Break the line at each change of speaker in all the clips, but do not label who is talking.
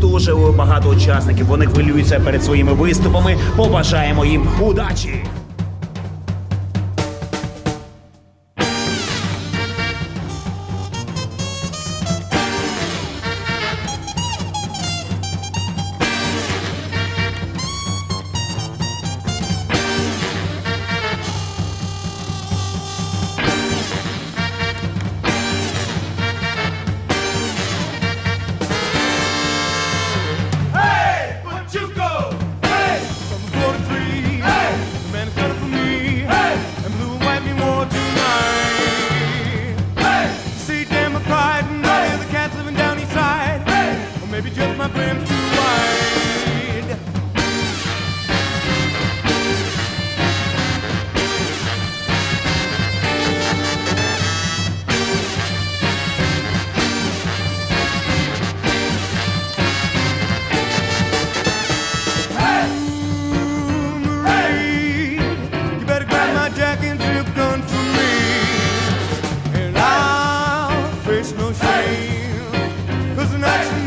дуже багато учасників. Вони хвилюються перед своїми виступами. Побажаємо їм удачі!
Just my too wide. Hey, you better grab my and from me, and I'll face no shame. Cause the night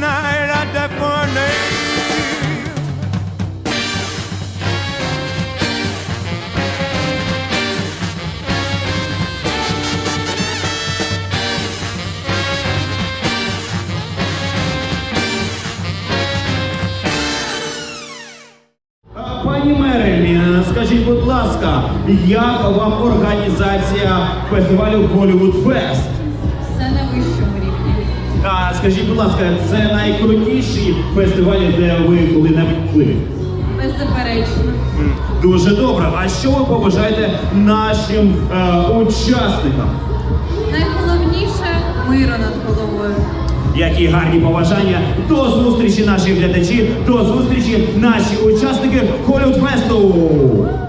Пані Мерлі, скажіть, будь ласка, як вам організація фестивалю Hollywood Fest?
Все на вищому рівні.
А скажіть, будь ласка, це найкрутіші фестивалі, де ви коли-небудь були?
Беззаперечно.
Дуже добре. А що ви побажаєте нашим е, учасникам?
Найголовніше миру над головою.
Які гарні побажання. До зустрічі, наші глядачі, до зустрічі, наші учасники Hollywood Фесту!